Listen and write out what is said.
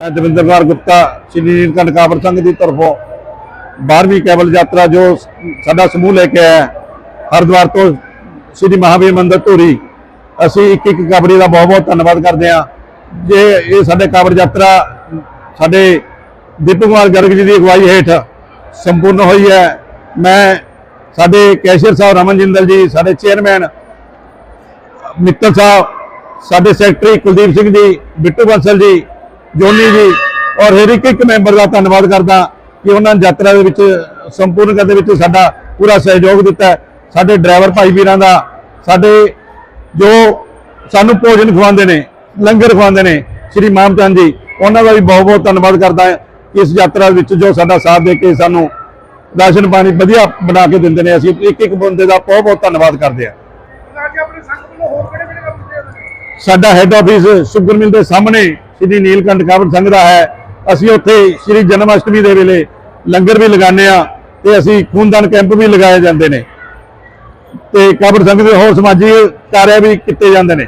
ਮੈਂ ਦਵਿੰਦਰ ਕੁਮਾਰ ਗੁਪਤਾ ਸ਼੍ਰੀ ਨੀਲਕੰਠ ਕਾਬਰ ਸੰਘ ਦੀ ਤਰਫੋਂ 12ਵੀਂ ਕੇਵਲ ਯਾਤਰਾ ਜੋ ਸਾਡਾ ਸਮੂਹ ਲੈ ਕੇ ਆਇਆ ਹੈ, ਹਰਿਦੁਆਰ ਤੋਂ ਸ਼੍ਰੀ ਮਹਾਵੀਰ ਮੰਦਿਰ ਧੂਰੀ ਅਸੀਂ ਇੱਕ ਇੱਕ ਕਾਬਰੀ ਦਾ ਬਹੁਤ ਬਹੁਤ ਧੰਨਵਾਦ ਕਰਦੇ ਹਾਂ। ਜੇ ਇਹ ਸਾਡੇ ਕਾਬਰ ਯਾਤਰਾ ਸਾਡੇ ਦੀਪਕ ਕੁਮਾਰ ਗਰਗ ਜੀ ਦੀ ਅਗਵਾਈ ਹੇਠ ਸੰਪੂਰਨ ਹੋਈ ਹੈ ਮੈਂ ਸਾਡੇ ਕੈਸ਼ੀਅਰ ਸਾਹਿਬ ਰਮਨ ਜਿੰਦਲ ਜੀ ਸਾਡੇ ਚੇਅਰਮੈਨ ਮਿੱਤਲ ਸਾਹਿਬ ਸਾਡੇ ਸੈਕਟਰੀ ਕੁਲਦੀਪ ਸਿੰਘ ਜੀ ਬਿੱਟੂ ਬੰਸਲ ਜੀ ਜੋਨੀ ਜੀ। ਔਰ ਹਰ ਇੱਕ ਇੱਕ ਮੈਂਬਰ ਦਾ ਧੰਨਵਾਦ ਕਰਦਾ ਕਿ ਉਹਨਾਂ ਨੇ ਯਾਤਰਾ ਦੇ ਵਿੱਚ ਸੰਪੂਰਨ ਕਰਨ ਦੇ ਵਿੱਚ ਸਾਡਾ ਪੂਰਾ ਸਹਿਯੋਗ ਦਿੱਤਾ। ਸਾਡੇ ਡਰਾਈਵਰ ਭਾਈ ਵੀਰਾਂ ਦਾ ਸਾਡੇ ਜੋ ਸਾਨੂੰ ਭੋਜਨ ਖਵਾਉਂਦੇ ਨੇ ਲੰਗਰ ਖਵਾਉਂਦੇ ਨੇ ਸ਼੍ਰੀ ਮਾਮਚੰਦ ਜੀ ਉਹਨਾਂ ਦਾ ਵੀ ਬਹੁਤ ਬਹੁਤ ਧੰਨਵਾਦ ਕਰਦਾ ਇਸ ਯਾਤਰਾ ਵਿੱਚ ਜੋ ਸਾਡਾ ਸਾਥ ਦੇ ਕੇ ਸਾਨੂੰ ਰਾਸ਼ਨ ਪਾਣੀ ਵਧੀਆ ਬਣਾ ਕੇ ਦਿੰਦੇ ਨੇ ਅਸੀਂ ਇੱਕ ਇੱਕ ਬੰਦੇ ਦਾ ਬਹੁਤ ਬਹੁਤ ਧੰਨਵਾਦ ਕਰਦੇ ਨੇ ਸਾਡਾ ਹੈੱਡ ਆਫਿਸ ਸ਼ੁਗਰ ਮਿਲ ਦੇ ਸਾਹਮਣੇ ਸ਼੍ਰੀ ਨੀਲਕੰਠ ਕਾਵੜ ਸੰਘ ਦਾ ਹੈ। ਅਸੀਂ ਉੱਥੇ ਸ਼੍ਰੀ ਜਨਮ ਅਸ਼ਟਮੀ ਦੇ ਵੇਲੇ ਲੰਗਰ ਵੀ ਲਗਾਉਂਦੇ ਆ ਤੇ ਅਸੀਂ ਖੂਨਦਾਨ ਕੈਂਪ ਵੀ ਲਗਾਏ ਜਾਂਦੇ ਨੇ। ਤੇ ਕਾਵੜ ਸੰਘ ਦੇ ਹੋਰ ਸਮਾਜੀ ਕਾਰਜ ਵੀ ਕੀਤੇ ਜਾਂਦੇ ਨੇ।